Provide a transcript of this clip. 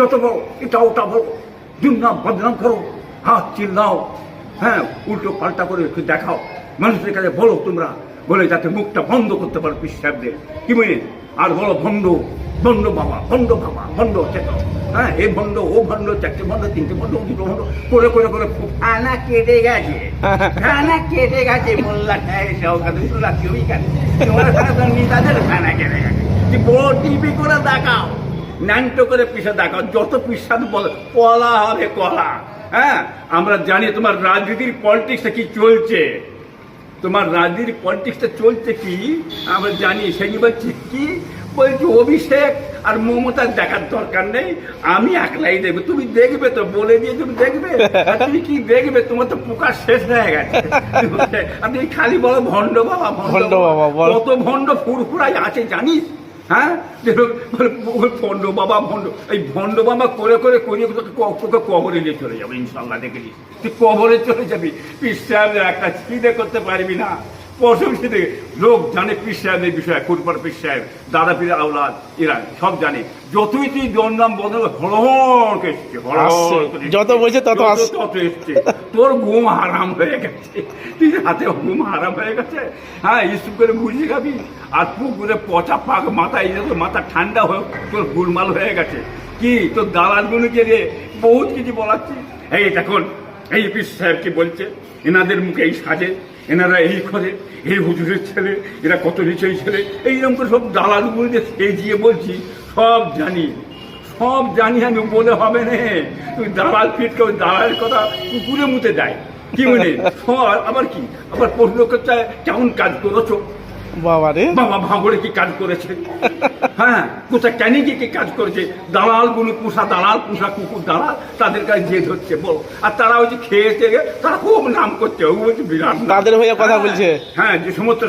যত বড়, এটা ওটা বলো দুর্নাম বদনাম করো, হাত চিল্লাও হ্যাঁ উল্টো পাল্টা করে একটু দেখাও। মানুষের কাছে বলো তোমরা, বলে যাতে মুখটা বন্ধ করতে পারো সাহেবদের। কি বুঝলি আর বলো ভণ্ড ভণ্ড বাবা ভণ্ড বাবা, ভণ্ড চেত। হ্যাঁ এই ভণ্ড, ও ভণ্ড, চারটে ভণ্ড, তিনটে ভণ্ড, দুটো ভণ্ড, করে করে করে ফানা কেটে গেছে। ফানা কেটে গেছে মোল্লা সৌকাতুল্লাহ কেউই কাটে তোমার সাথে নেতাদের ফানা কেটে গেছে। বড় টিভি করে দেখাও। ন্যাংটো করে পিসা দেখাও যত পিসাদ বলে কলা হবে কলা। হ্যাঁ আমরা জানি তোমার রাজনীতির পলিটিক্সটা কি চলছে। তোমার রাজনীতির পলিটিক্সটা চলছে কি? আমরা জানি সেই বলছি কি? বলছি অভিষেক আর মমতার দেখার দরকার নেই আমি একলাই দেখব। তুমি দেখবে তো বলে দিয়ে তুমি দেখবে। তুমি কি দেখবে? তোমার তো পোকা শেষ হয়ে গেছে। আপনি খালি বলো ভণ্ড বাবা ভণ্ড বাবা। কত ভণ্ড ফুরফুরাই আছে জানিস? হ্যাঁ? ভণ্ড বাবা, ভণ্ড। এই ভণ্ড বাবা করে করে করিয়ে তোকে কবরে নিয়ে চলে যাবে, ইনশাল্লাহ দেখেছি তুই কবরে চলে যাবি। পিস সাহেবের একটা ছিঁড়ে করতে পারবি না। প্রথম ছিঁড়ে লোক জানে পিস সাহেবের বিষয়ে ফুটবল পিস সাহেব দাদা পীর আওলাদ এরা সব জানে। যতই তুই তোর নাম বদল হলহর এসছে যত বলছে তত তত এসছে। তোর ঘুম হারাম হয়ে গেছে। তুই হাতে ঘুম হারাম হয়ে গেছে। হ্যাঁ ইস্যু করে বুঝিয়ে খাবি। আর পুকুরে পচা পাক মাথা এই তোর মাথা ঠান্ডা হয়ে তোর গুলমাল হয়ে গেছে। কি তোর দালালগুলোকে রে বহুত কিছু বলাচ্ছি এই দেখুন এই পিস সাহেব কি বলছে এনাদের মুখে এই সাজে এনারা এই করে এই হুজুরের ছেলে এরা কত নিচেই ছেলে এইরকম করে সব দালালগুলো যে সেজিয়ে বলছি সব জানি সব জানি আমি বলে হবে না। তুই দালাল ফিটকে ওই দালালের কথা কুকুরে মুতে দেয়। কি মনে আবার কি? আবার প্রশ্ন করতে কেমন কাজ করেছ? বাবা রে বাবা ভাঙড়ে কি কাজ করেছে? হ্যাঁ কোথায় ক্যানিকে কে কাজ করছে? দালালগুলো পোষা দালাল পোষা কুকুর দালাল তাদের কাছে জেদ হচ্ছে বল। আর তারা ওই যে খেয়ে তারা খুব নাম করছে ও বলছে বিরাট তাদের হয়ে কথা বলছে। হ্যাঁ যে সমস্ত